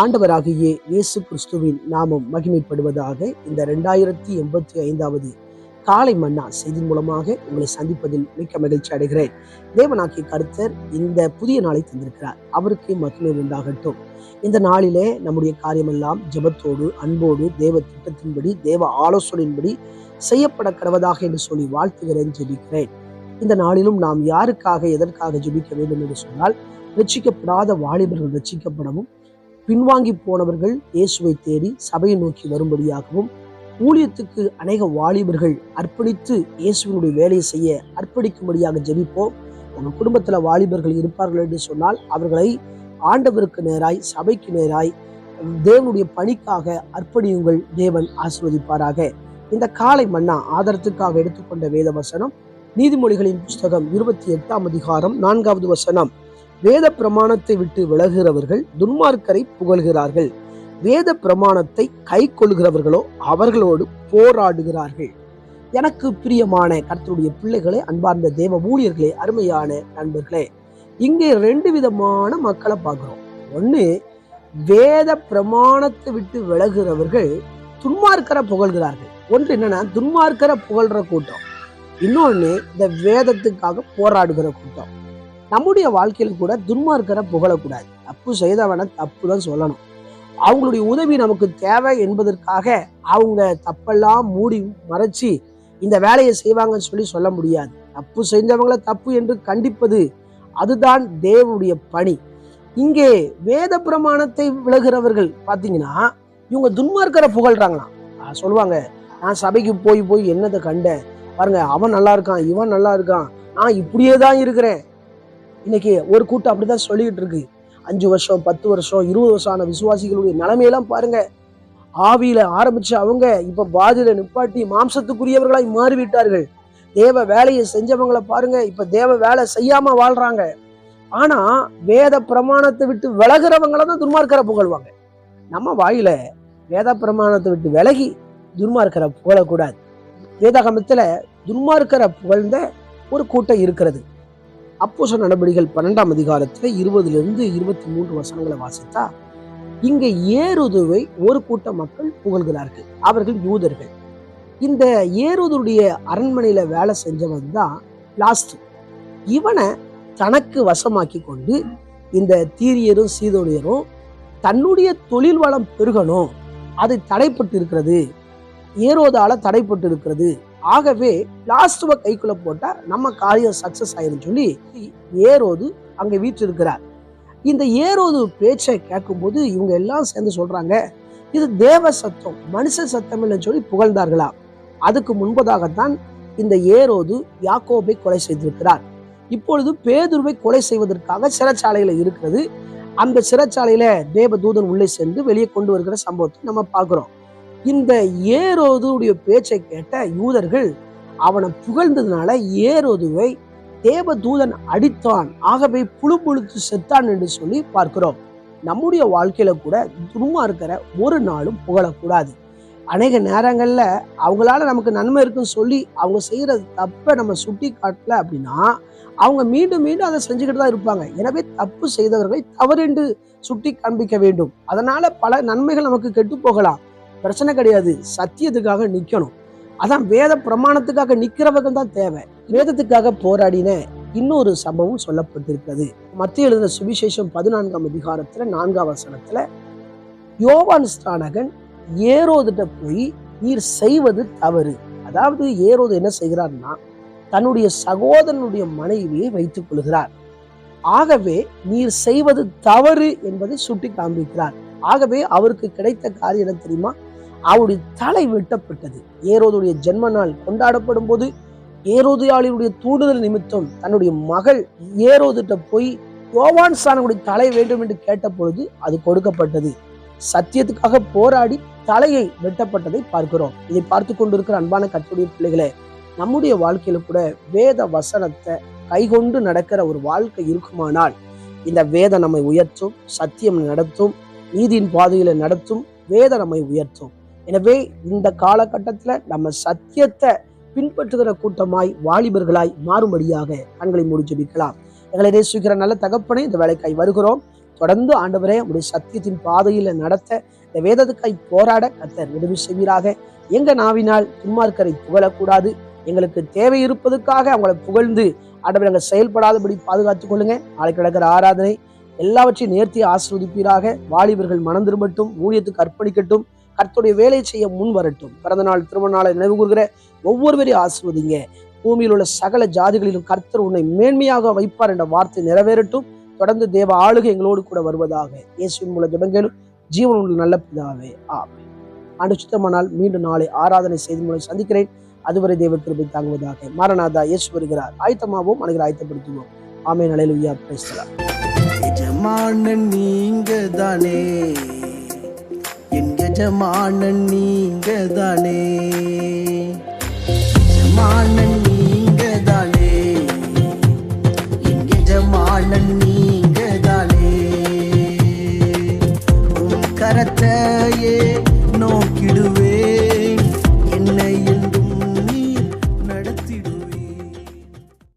ஆண்டவராகிய இயேசு கிறிஸ்துவின் நாமம் மகிமைப்படுவதாக இந்த ரெண்டாயிரத்தி எண்பத்தி ஐந்தாவது காலை மன்னா செய்தி மூலமாக உங்களை சந்திப்பதில் மிக்க மகிழ்ச்சி அடைகிறேன். தேவனாக்கி கருத்தர் இந்த புதிய நாளை தந்திருக்கிறார். அவருக்கு மகிமை உண்டாகட்டும். இந்த நாளிலே நம்முடைய காரியமெல்லாம் ஜெபத்தோடு அன்போடு தேவ திட்டத்தின்படி தேவ ஆலோசனையின்படி செய்யப்பட கடவதாக என்று சொல்லி வாழ்த்துகிறேன் ஜெபிக்கிறேன். இந்த நாளிலும் நாம் யாருக்காக எதற்காக ஜெபிக்க வேண்டும் என்று சொன்னால் ரட்சிக்கப்படாத வாலிபர்கள் ரட்சிக்கப்படவும் பின்வாங்கி போனவர்கள் இயேசுவை தேடி சபையை நோக்கி வரும்படியாகவும் ஊழியத்துக்கு அநேக வாலிபர்கள் அர்ப்பணித்து இயேசுவினுடைய வேலையை செய்ய அர்ப்பணிக்கும்படியாக ஜெபிப்போம். உங்கள் குடும்பத்தில் வாலிபர்கள் இருப்பார்கள் என்று சொன்னால் அவர்களை ஆண்டவருக்கு நேராய் சபைக்கு நேராய் தேவனுடைய பணிக்காக அர்ப்பணியுங்கள். தேவன் ஆசிர்வதிப்பாராக. இந்த காலை மன்னா ஆதரத்துக்காக எடுத்துக்கொண்ட வேத வசனம் நீதிமொழிகளின் புஸ்தகம் இருபத்தி எட்டாம் அதிகாரம் நான்காவது வசனம். வேத பிரமாணத்தை விட்டு விலகுகிறவர்கள் துன்மார்க்கரை புகழ்கிறார்கள். வேத பிரமாணத்தை கை கொள்கிறவர்களோ அவர்களோடு போராடுகிறார்கள். எனக்கு பிரியமான கர்த்தருடைய பிள்ளைகளே அன்பார்ந்த தேவ ஊழியர்களே அருமையான நண்பர்களே இங்கே ரெண்டு விதமான மக்களை பார்க்குறோம். ஒன்று வேத பிரமாணத்தை விட்டு விலகுகிறவர்கள் துன்மார்க்கரை புகழ்கிறார்கள். ஒன்று என்னன்னா துன்மார்க்கரை புகழ்ற கூட்டம். இன்னொன்று இந்த வேதத்துக்காக போராடுகிற கூட்டம். நம்முடைய வாழ்க்கையில் கூட துன்மார்க்கரை புகழக்கூடாது. தப்பு செய்தவனை தப்பு தான் சொல்லணும். அவங்களுடைய உதவி நமக்கு தேவை என்பதற்காக அவங்க தப்பெல்லாம் மூடி மறைச்சி இந்த வேலையை செய்வாங்கன்னு சொல்லி சொல்ல முடியாது. தப்பு செஞ்சவங்கள தப்பு என்று கண்டிப்பது அதுதான் தேவனுடைய பணி. இங்கே வேத பிரமாணத்தை விலகிறவர்கள் பார்த்தீங்கன்னா இவங்க துன்மார்க்கரை புகழ்றாங்களாம். சொல்லுவாங்க நான் சபைக்கு போய் போய் என்னத்தை கண்டேன் பாருங்க அவன் நல்லா இருக்கான் இவன் நல்லா இருக்கான். நான் இப்படியே தான் இருக்கிறேன். இன்னைக்கு ஒரு கூட்டம் அப்படிதான் சொல்லிக்கிட்டு இருக்கு. அஞ்சு வருஷம் பத்து வருஷம் இருபது வருஷம் ஆன விசுவாசிகளுடைய நிலைமையெல்லாம் பாருங்க. ஆவியில ஆரம்பிச்ச அவங்க இப்ப பாதியில நிப்பாட்டி மாம்சத்துக்குரியவர்களாய் மாறிவிட்டார்கள். தேவ வேலையை செஞ்சவங்களை பாருங்க. இப்ப தேவ வேலை செய்யாம வாழ்றாங்க. ஆனா வேத பிரமாணத்தை விட்டு விலகிறவங்கள தான் துன்மார்க்கரை புகழ்வாங்க. நம்ம வாயில வேத பிரமாணத்தை விட்டு விலகி துன்மார்க்கரை புகழக்கூடாது. வேதாகமத்துல துன்மார்க்கரை புகழ்ந்த ஒரு கூட்டம் இருக்கிறது. அப்போச நடபடிகள் பன்னெண்டாம் அதிகாரத்தில் இருபதுலேருந்து இருபத்தி மூன்று வசனங்களை வாசித்தா இங்கே ஏறுதுவை ஒரு கூட்ட மக்கள் புகழ்கிறார்கள். அவர்கள் யூதர்கள். இந்த ஏறுதுடைய அரண்மனையில் வேலை செஞ்சவன் தான் லாஸ்ட் இவனை தனக்கு வசமாக்கி கொண்டு இந்த தீரியரும் சீதோனியரும் தன்னுடைய தொழில் வளம் பெருகணும். அது தடைப்பட்டு இருக்கிறது ஏரோதால தடைப்பட்டு இருக்கிறது ஆகவே லாஸ்ட்டுவ கைக்குள்ள போட்டால் நம்ம காரியம் சக்சஸ் ஆயிரும் சொல்லி ஏரோது அங்க வீற்றிருக்கிறார். இந்த ஏரோது பேச்சை கேட்கும்போது இவங்க எல்லாம் சேர்ந்து சொல்றாங்க இது தேவ சத்தம் மனுஷ சத்தம் இல்லைன்னு சொல்லி புகழ்ந்தார்களா? அதுக்கு முன்பதாகத்தான் இந்த ஏரோது யாக்கோபை கொலை செய்திருக்கிறார். இப்பொழுது பேதுருவை கொலை செய்வதற்காக சிறைச்சாலையில் இருக்கிறது. அந்த சிறைச்சாலையில தேவதூதன் உள்ளே சென்று வெளியே கொண்டு வருகிற சம்பவத்தை நம்ம பார்க்கிறோம். இந்த ஏரோதுடைய பேச்சை கேட்ட யூதர்கள் அவனை புகழ்ந்ததுனால ஏரோதுவை தேவதூதன் அடித்தான். ஆகவே புழு புழுத்து செத்தான் என்று சொல்லி பார்க்கிறோம். நம்முடைய வாழ்க்கையில கூட துன்மார்க்கிற ஒரு நாளும் புகழக்கூடாது. அநேக நேரங்களில் அவங்களால நமக்கு நன்மை இருக்குன்னு சொல்லி அவங்க செய்கிற தப்பை நம்ம சுட்டி காட்டல அப்படின்னா அவங்க மீண்டும் மீண்டும் அதை செஞ்சுக்கிட்டு தான் இருப்பாங்க. எனவே தப்பு செய்தவர்களை தவறென்று சுட்டி காண்பிக்க வேண்டும். அதனால பல நன்மைகள் நமக்கு கெட்டு போகலாம். பிரச்சனை கிடையாது. சத்தியத்துக்காக நிக்கணும். அதான் வேத பிரமாணத்துக்காக நிற்கிறவங்க தான் தேவை. வேதத்துக்காக போராடின இன்னொரு சம்பவம் சொல்லப்பட்டிருக்கிறது. மத்திய எழுதின சுவிசேஷம் பதினான்காம் அதிகாரத்தில் நான்காம் வசனத்தில் யோவான் ஸ்தானகன் ஏரோதுட்ட போய் நீர் செய்வது தவறு. அதாவது ஏரோது என்ன செய்கிறார்னா தன்னுடைய சகோதரனுடைய மனைவியை வைத்துக் கொள்கிறார். ஆகவே நீர் செய்வது தவறு என்பதை சுட்டி காண்பிக்கிறார் ஆகவே அவருக்கு கிடைத்த காரியம் என்ன தெரியுமா? அவருடைய தலை வெட்டப்பட்டது. ஏரோதுடைய ஜென்ம நாள் கொண்டாடப்படும் போது ஏரோதியாளினுடைய தூண்டுதல் நிமித்தம் தன்னுடைய மகள் ஏரோதிட்ட போய் யோவான் சானனுடைய தலை வேண்டும் என்று கேட்ட பொழுது அது கொடுக்கப்பட்டது. சத்தியத்துக்காக போராடி தலையை வெட்டப்பட்டதை பார்க்கிறோம். இதை பார்த்து கொண்டிருக்கிற அன்பான கற்றுடைய பிள்ளைகளே நம்முடைய வாழ்க்கையில கூட வேத வசனத்தை கைகொண்டு நடக்கிற ஒரு வாழ்க்கை இருக்குமானால் இந்த வேத நம்மை உயர்த்தும் சத்தியம் நடத்தும் நீதியின் பாதையில நடத்தும் வேத நம்மை உயர்த்தும். எனவே இந்த காலகட்டத்தில் நம்ம சத்தியத்தை பின்பற்றுகிற கூட்டமாய் வாலிபர்களாய் மாறும்படியாக கண்களை மூடி ஜெபிக்கலாம். எங்களை நேசிக்கிற நல்ல தகப்பனே இந்த வேலைக்காய் வருகிறோம். தொடர்ந்து ஆண்டவரே உடைய சத்தியத்தின் பாதையில நடத்த இந்த வேதத்துக்காய் போராட கத்தர் உதவி செய்வீராக. எங்க நாவினால் துன்மார்க்கரை புகழக்கூடாது. எங்களுக்கு தேவை இருப்பதற்காக அவங்களை புகழ்ந்து ஆண்டவர் எங்கள் செயல்படாதபடி பாதுகாத்துக் கொள்ளுங்க. நாளைக்கு நடக்கிற ஆராதனை எல்லாவற்றையும் நேர்த்தி ஆசிர்வதிப்பீராக வாலிபர்கள் மனம் திரும்பட்டும் ஊழியத்துக்கு அர்ப்பணிக்கட்டும். கர்த்தருடைய வேலை செய்ய முன் வரட்டும். பிறந்த நாள் திருமண நாளை நினைவு கூறுகிற ஒவ்வொருவரையும் ஆசிர்வதிங்க. பூமியில் உள்ள சகல ஜாதிகளிலும் கர்த்தர் உன்னை மேன்மையாக வைப்பார் என்ற வார்த்தை நிறைவேறட்டும். தொடர்ந்து தேவ ஆளுகை எங்களோடு கூட வருவதாக இயேசுவின் மூல ஜெபங்களும் ஜீவன் உள்ள நல்ல பிதாவே ஆமே ஆண்டு சுத்தமானால் மீண்டும் நாளை ஆராதனை செய்தி மூலம் சந்திக்கிறேன். அதுவரை தேவ கிருபை தாங்குவதாக. மாரநாதா இயேசு வருகிறார். ஆயத்தமாகவும் அனைவரை ஆயத்தப்படுத்துவோம். ஆமே நலையில் உய்யா பேசலாம் நீங்க தானே எஜமானன் நீங்க தானே எஜமானன்